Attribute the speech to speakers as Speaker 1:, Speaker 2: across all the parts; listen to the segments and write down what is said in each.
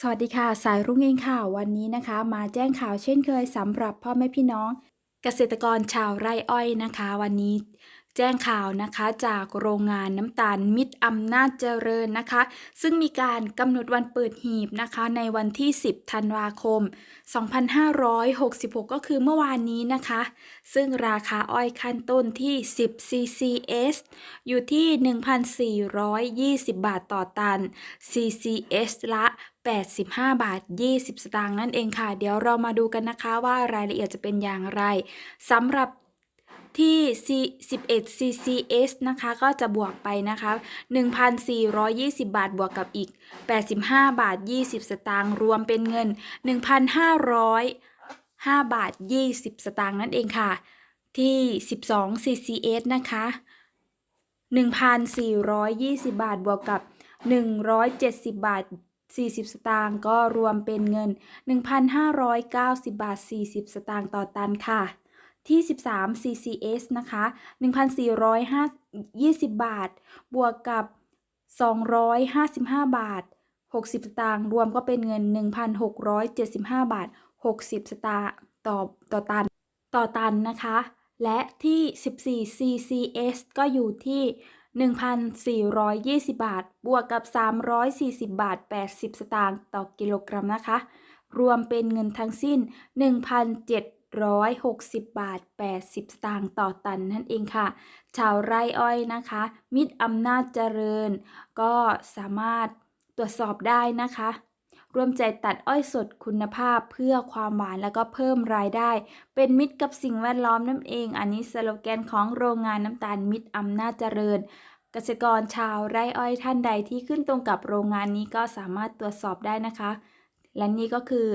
Speaker 1: สวัสดีค่ะ สายรุ่งเองค่ะวันนี้นะคะ มาแจ้งข่าวเช่นเคยสำหรับพ่อแม่พี่น้อง เกษตรกรชาวไร่อ้อยนะคะ วันนี้ แจ้งข่าวนะคะจากโรงงานน้ำตาลมิตรอำนาจเจริญนะคะ ซึ่งมีการกำหนดวันเปิดหีบนะคะ ในวันที่ 10 ธันวาคม 2566 ก็คือเมื่อวานนี้นะคะ ซึ่งราคาอ้อยขั้นต้นที่ 10 CCS อยู่ที่ 1,420 บาทต่อตัน CCS ละ 85 บาท 20 สตางค์นั่นเองค่ะ เดี๋ยวเรามาดูกันนะคะว่ารายละเอียดจะเป็นอย่างไรสำหรับ ที่ C 11 CCS นะคะก็จะบวกไปนะคะ 1,420 บาทบวกกับอีก 85 บาท 20 สตางค์รวมเป็นเงิน 1,505 บาท 20 สตางค์นั่นเองค่ะ ที่ 12 CCS นะคะ 1,420 บาทบวกกับ 170 บาท40 สตางค์ก็รวมเป็นเงิน 1,590 บาท 40 สตางค์ต่อตันค่ะ ที่ 13 CCS นะคะ1,420 บาท บวกกับ 255 บาท 60 สตางค์รวมก็เป็นเงิน 1,675 บาท 60 สตางค์ต่อต่อตันต่อตันนะคะ และที่ 14 CCS ก็อยู่ที่1,420 บาท บวกกับ 340 บาท 80 สตางค์ต่อกิโลกรัมนะคะ รวมเป็นเงินทั้งสิ้น760 บาท 80 สตางค์ต่อตันนั่นเองค่ะ ชาวไร่อ้อยนะคะ มิตรอำนาจเจริญ ก็สามารถตรวจสอบได้นะคะร่วมใจตัดอ้อยสดคุณภาพเพื่อความหวานแล้วก็เพิ่มรายได้ เป็นมิตรกับสิ่งแวดล้อมนั่นเอง อันนี้สโลแกนของโรงงานน้ำตาลมิตรอำนาจเจริญเกษตรกรชาวไร่อ้อยท่านใดที่ขึ้นตรงกับโรงงานนี้ก็สามารถตรวจสอบได้นะคะ และนี่ก็คือ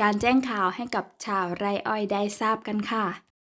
Speaker 1: การแจ้งข่าวให้กับชาวไร่อ้อยได้ทราบกันค่ะ